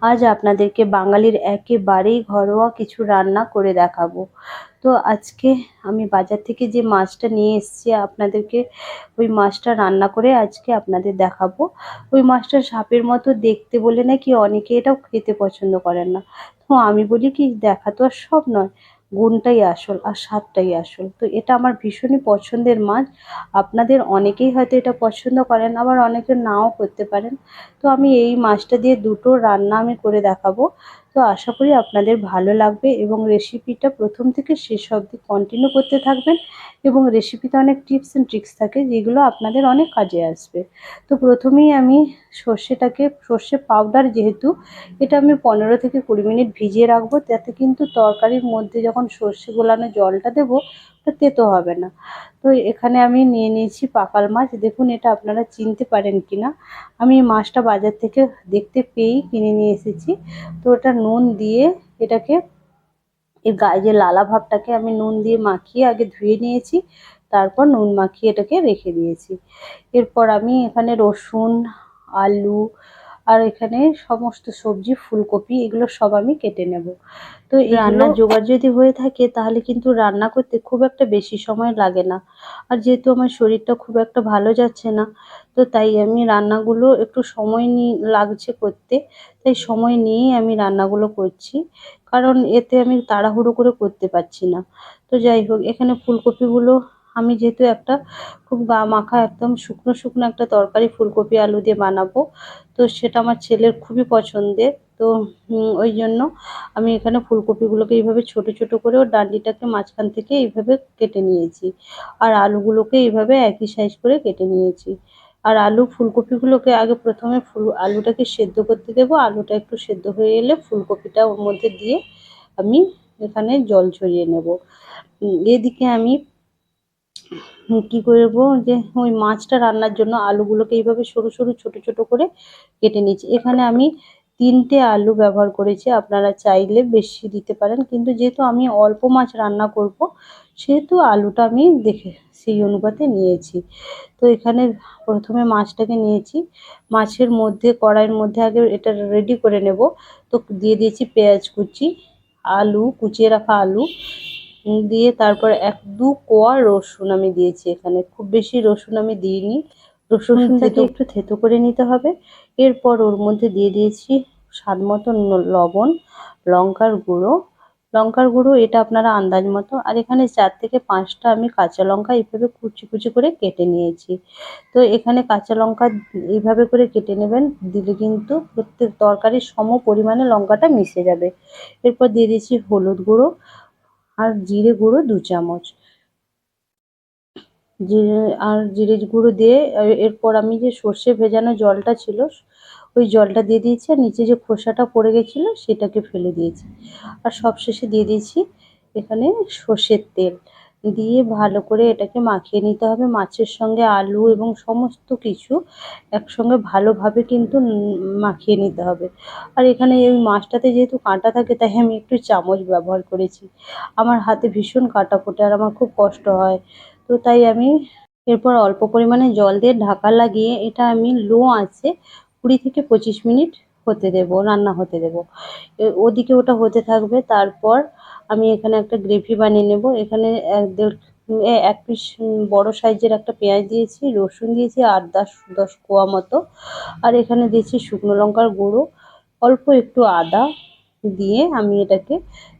আজ আপনাদেরকে বাঙালির একেবারেই ঘরোয়া কিছু রান্না করে দেখাবো। তো আজকে আমি বাজার থেকে যে মাছটা নিয়ে এসেছি, আপনাদেরকে ওই মাছটা রান্না করে আজকে আপনাদের দেখাবো। ওই মাছটা সাপের মতো দেখতে বলে নাকি অনেকে এটাও খেতে পছন্দ করেন না। তো আমি বলি কি, দেখা তো আর সব নয়। গুণটাই আসল আর স্বাদটাই আসল। তো এটা আমার ভীষণই পছন্দের মাছ। আপনাদের অনেকেই হয়তো এটা পছন্দ করেন, আবার অনেকে নাও করতে পারেন। তো আমি এই মাছটা দিয়ে দুটো রান্না আমি করে দেখাবো। তো আশা করি আপনাদের ভালো লাগবে এবং রেসিপিটা প্রথম থেকে শেষ অবধি কন্টিনিউ করতে থাকবেন। এবং রেসিপিতে অনেক টিপস অ্যান্ড ট্রিক্স থাকে যেগুলো আপনাদের অনেক কাজে আসবে। তো প্রথমেই আমি সর্ষেটাকে, সর্ষে পাউডার যেহেতু, এটা আমি পনেরো থেকে কুড়ি মিনিট ভিজিয়ে রাখব। তাতে কিন্তু তরকারির মধ্যে যখন সর্ষে গোলানো জলটা দেবো ওটা তেতো হবে না। তো এখানে আমি নিয়ে নিয়েছি পাকাল মাছ। দেখুন এটা আপনারা চিনতে পারেন কি না আমি মাছটা বাজার থেকে দেখতে পেয়েই কিনে নিয়ে এসেছি। তো ওটা নুন দিয়ে এটাকে এর গায়ে যে লালা ভাবটাকে আমি নুন দিয়ে মাখিয়ে আগে ধুয়ে নিয়েছি, তারপর নুন মাখিয়ে এটাকে রেখে দিয়েছি। এরপর আমি এখানে রসুন, আলু আর এখানে সমস্ত সবজি, ফুলকপি এগুলো সব আমি কেটে নেব। তো রান্নার জোগাড় যদি হয়ে থাকে, তাহলে কিন্তু রান্না করতে খুব একটা বেশি সময় লাগে না। আর যেহেতু আমার শরীরটা খুব একটা ভালো যাচ্ছে না, তো তাই আমি রান্নাগুলো একটু সময় নিয়ে লাগছে করতে, তাই সময় নিয়েই আমি রান্নাগুলো করছি। কারণ এতে আমি তাড়াহুড়ো করে করতে পারছি না। তো যাই হোক, এখানে ফুলকপিগুলো আমি যেহেতু একটা খুব গা মাখা একদম শুকনো শুকনো একটা তরকারি ফুলকপি আলু দিয়ে বানাবো, তো সেটা আমার ছেলের খুবই পছন্দের। তো ওই জন্য আমি এখানে ফুলকপিগুলোকে এইভাবে ছোট ছোট করে ওর ডান্ডিটাকে মাঝখান থেকে এইভাবে কেটে নিয়েছি। আর আলুগুলোকে এইভাবে একই সাইজ করে কেটে নিয়েছি। আর আলু ফুলকপিগুলোকে আগে প্রথমে ফুল, আলুটাকে সেদ্ধ করতে দেবো। আলুটা একটু সেদ্ধ হয়ে এলে ফুলকপিটা ওর মধ্যে দিয়ে আমি এখানে জল ছড়িয়ে নেব। এদিকে আমি কি করব যে, ওই মাছটা রান্নার জন্য আলুগুলোকে এইভাবে সরু সরু, ছোট ছোট করে কেটে নিয়েছি এখানে আমি তিনটে আলু ব্যবহার করেছি, আপনারা চাইলে বেশি দিতে পারেন। কিন্তু যেহেতু আমি অল্প মাছ রান্না করব, সেহেতু আলুটা আমি দেখে সেই অনুপাতে নিয়েছি। তো এখানে প্রথমে মাছটাকে নিয়েছি। মাছের মধ্যে কড়াইয়ের মধ্যে আগে এটা রেডি করে নেব। তো দিয়ে দিয়েছি পেঁয়াজ কুচি আলু কুচিয়ে রাখা আলু। দিয়ে তারপর এক দু কোয়া রসুন আমি দিয়েছি এখানে। খুব বেশি রসুন আমি দিইনি। রসুনটাকে একটু থেতো করে নিতে হবে। এরপর ওর মধ্যে দিয়ে দিয়েছি স্বাদ মতো লবণ লঙ্কার গুঁড়ো লঙ্কার গুঁড়ো, এটা আপনারা আন্দাজ মতো। আর এখানে চার থেকে পাঁচটা আমি কাঁচা লঙ্কা এইভাবে কুচি কুচি করে কেটে নিয়েছি। তো এখানে কাঁচা লঙ্কা এইভাবে করে কেটে নেবেন, দিলে কিন্তু প্রত্যেক তরকারির সম পরিমাণে লঙ্কাটা মিশে যাবে। এরপর দিয়ে দিয়েছি হলুদ গুঁড়ো আর জিরে গুঁড়ো দু চামচ। জিরে আর জিরে গুঁড়ো দিয়ে, এরপর আমি যে সর্ষে ভেজানো জলটা ছিল ওই জলটা দিয়ে দিয়েছি আর নিচে যে খোসাটা পড়ে গেছিল সেটাকে ফেলে দিয়েছি। আর সবশেষে দিয়ে দিয়েছি এখানে সর্ষের তেল। দিয়ে ভালো করে এটাকে মাখিয়ে নিতে হবে। মাছের সঙ্গে আলু এবং সমস্ত কিছু একসঙ্গে ভালোভাবে কিন্তু মাখিয়ে নিতে হবে। আর এখানে এই মাছটাতে যেহেতু কাঁটা থাকে, তাই আমি একটু চামচ ব্যবহার করেছি। আমার হাতে ভীষণ কাঁটা ফোটে আর আমার খুব কষ্ট হয়। তো তাই আমি এরপর অল্প পরিমাণে জল দিয়ে ঢাকা লাগিয়ে এটা আমি লো আঁচে কুড়ি থেকে পঁচিশ মিনিট হতে দেব, রান্না হতে দেব। ওদিকে ওটা হতে থাকবে, তারপর আমি এখানে একটা গ্রেভি বানিয়ে নেব। এখানে এক দেড় এক পিস বড় সাইজের একটা পেঁয়াজ দিয়েছি, রসুন দিয়েছি, আট দশ দশ কোয়া মতো। আর এখানে দিয়েছি শুকনো লঙ্কার গুঁড়ো। অল্প একটু আদা দিয়ে আমি এটাকে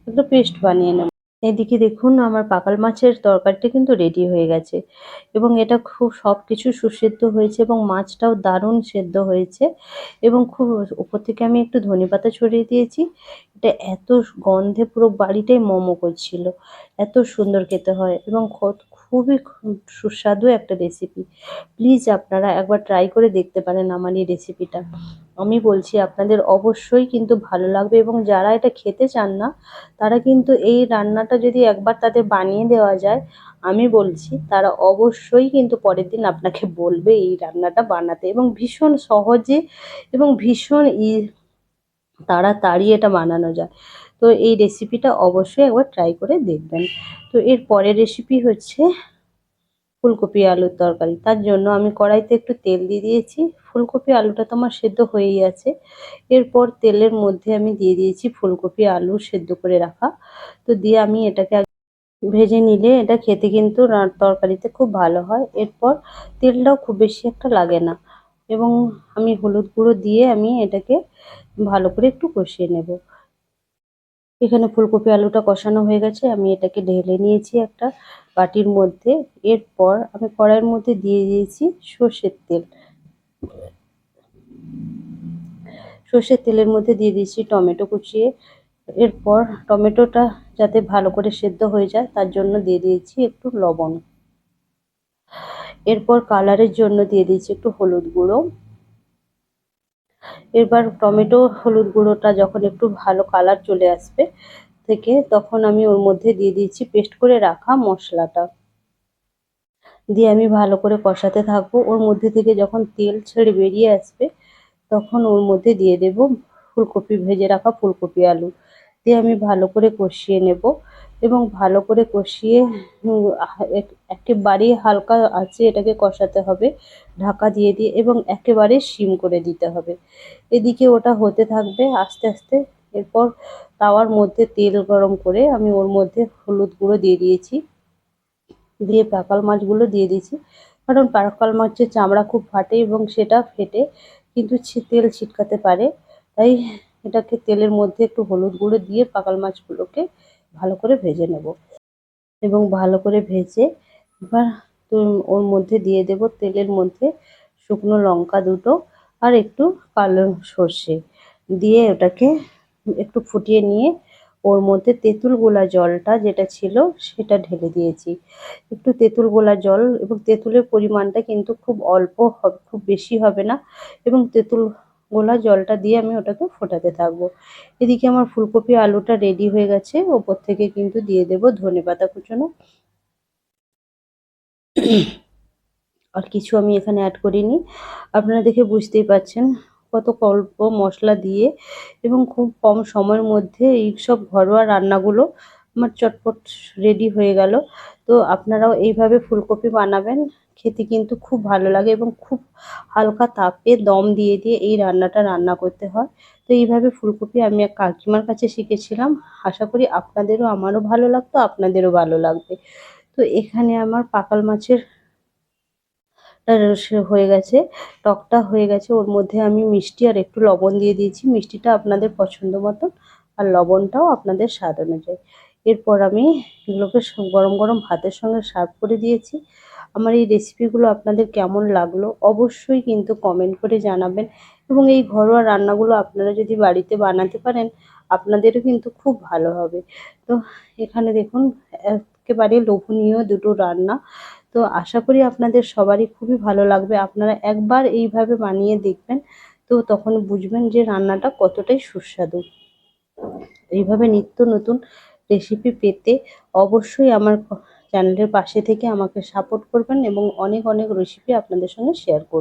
একটু পেস্ট বানিয়ে নেব। এদিকে দেখুন, আমার পাকাল মাছের তরকারিটা কিন্তু রেডি হয়ে গেছে। এবং এটা খুব সব কিছু সুসেদ্ধ হয়েছে এবং মাছটাও দারুণ সেদ্ধ হয়েছে। এবং খুব ওপর থেকে আমি একটু ধনে পাতা ছড়িয়ে দিয়েছি। এটা এত গন্ধে পুরো বাড়িটাই মোমো করছিল। এত সুন্দর খেতে হয় এবং খুবই সুস্বাদু একটা রেসিপি প্লিজ আপনারা একবার ট্রাই করে দেখতে পারেন আমার এই রেসিপিটা আমি বলছি, আপনাদের অবশ্যই কিন্তু ভালো লাগবে এবং যারা এটা খেতে চান না, তারা কিন্তু এই রান্নাটা যদি একবার তাদের বানিয়ে দেওয়া যায়, আমি বলছি, তারা অবশ্যই কিন্তু পরের দিন আপনাকে বলবে এই রান্নাটা বানাতে এবং ভীষণ সহজে এবং ভীষণ ই তাড়াতাড়ি এটা বানানো যায়। তো এই রেসিপিটা অবশ্যই একবার ট্রাই করে দেখবেন। তো এর পরের রেসিপি হচ্ছে ফুলকপি আলুর তরকারি। তার জন্য আমি কড়াইতে একটু তেল দিয়ে দিয়েছি। ফুলকপি আলুটা তো আমার সেদ্ধ হয়েই আছে। এরপর তেলের মধ্যে আমি দিয়ে দিয়েছি ফুলকপি আলু সেদ্ধ করে রাখা। তো দিয়ে আমি এটাকে ভেজে নিলে এটা খেতে কিন্তু তরকারিতে খুব ভালো হয়। এরপর তেলটাও খুব বেশি একটা লাগে না। এবং আমি হলুদ গুঁড়ো দিয়ে আমি এটাকে ভালো করে একটু কষিয়ে নেব। এখানে ফুলকপি আলুটা কষানো হয়ে গেছে। আমি এটাকে ঢেলে নিয়েছি একটা বাটির মধ্যে। এরপর আমি কড়াইয়ের মধ্যে দিয়ে দিয়েছি সর্ষের তেল। সর্ষের তেলের মধ্যে দিয়ে দিয়েছি টমেটো কুচিয়ে এরপর টমেটোটা যাতে ভালো করে সেদ্ধ হয়ে যায়, তার জন্য দিয়ে দিয়েছি একটু লবণ। এরপর কালারের জন্য দিয়ে দিয়েছি একটু হলুদ গুঁড়ো। এবার টমেটো, হলুদ গুঁড়োটা যখন একটু ভালো কালার চলে আসবে থেকে তখন আমি ওর মধ্যে দিয়ে দিয়েছি পেস্ট করে রাখা মশলাটা। দিয়ে আমি ভালো করে কষাতে থাকব। ওর মধ্যে থেকে যখন তেল ছেড়ে বেরিয়ে আসবে তখন ওর মধ্যে দিয়ে দেব ফুলকপি, ভেজে রাখা ফুলকপি আলু। দিয়ে আমি ভালো করে কষিয়ে নেব। এবং ভালো করে কষিয়ে উম, এক- একেবারে হালকা আছে এটাকে কষাতে হবে। ঢাকা দিয়ে দিয়ে এবং একেবারে সিম করে দিতে হবে। এদিকে ওটা হতে থাকবে আস্তে আস্তে। এরপর তাওয়ার মধ্যে তেল গরম করে আমি ওর মধ্যে হলুদ গুঁড়ো দিয়ে দিয়েছি। দিয়ে পাকাল মাছগুলো দিয়ে দিয়েছি। কারণ পাকাল মাছের চামড়া খুব ফাটে এবং সেটা ফেটে কিন্তু তেল ছিটকাতে পারে। তাই এটাকে তেলের মধ্যে একটু হলুদ গুঁড়ো দিয়ে পাকাল মাছগুলোকে ভালো করে ভেজে নেব। এবং ভালো করে ভেজে এবার ওর মধ্যে দিয়ে দেব তেলের মধ্যে শুকনো লঙ্কা দুটো আর একটু কালো সর্ষে। দিয়ে ওটাকে একটু ফুটিয়ে নিয়ে ওর মধ্যে তেঁতুল গোলা জলটা যেটা ছিল সেটা ঢেলে দিয়েছি। একটু তেঁতুল গোলা জল এবং তেঁতুলের পরিমাণটা কিন্তু খুব অল্প হবে, খুব বেশি হবে না। এবং তেঁতুল গোলা জলটা দিয়ে আমি ওটাকে ফোটাতে থাকব। এদিকে আমার ফুলকপি আলুটা রেডি হয়ে গেছে। ওপর থেকে কিন্তু দিয়ে দেব ধনে পাতা কুচোনো। আর কিছু আমি এখানে অ্যাড করিনি। আপনারা দেখে বুঝতেই পারছেন কত অল্প মশলা দিয়ে এবং খুব কম সময়ের মধ্যে এই সব ঘরোয়া রান্নাগুলো আমার চটপট রেডি হয়ে গেল। তো আপনারাও এইভাবে ফুলকপি বানাবেন, খেতে কিন্তু খুব ভালো লাগে এবং খুব হালকা তাপে দম দিয়ে দিয়ে এই রান্নাটা রান্না করতে হয়। তো এইভাবে ফুলকপি আমি এক কাকিমার কাছে শিখেছিলাম। আশা করি আপনাদেরও আমারও ভালো লাগতো, আপনাদেরও ভালো লাগবে। তো এখানে আমার পাকাল মাছের হয়ে গেছে, টকটা হয়ে গেছে। ওর মধ্যে আমি মিষ্টি আর একটু লবণ দিয়ে দিয়েছি। মিষ্টিটা আপনাদের পছন্দ মতন আর লবণটাও আপনাদের স্বাদ অনুযায়ী। এরপর আমি এগুলোকে গরম গরম ভাতের সঙ্গে সার্ভ করে দিয়েছি। আমার এই রেসিপিগুলো আপনাদের কেমন লাগল অবশ্যই কিন্তু কমেন্ট করে জানাবেন এবং এই ঘরোয়া রান্নাগুলো আপনারা যদি বাড়িতে বানাতে পারেন, আপনাদেরও কিন্তু খুব ভালো হবে। তো এখানে দেখুন, একেবারে লোভনীয় দুটো রান্না। তো আশা করি আপনাদের সবারই খুবই ভালো লাগবে। আপনারা একবার এইভাবে বানিয়ে দেখবেন, তো তখন বুঝবেন যে রান্নাটা কতটাই সুস্বাদু। এইভাবে নিত্য নতুন রেসিপি পেতে অবশ্যই আমার চ্যানেলের পাশে থেকে আমাকে সাপোর্ট করবেন এবং অনেক অনেক রেসিপি আপনাদের সঙ্গে শেয়ার করব।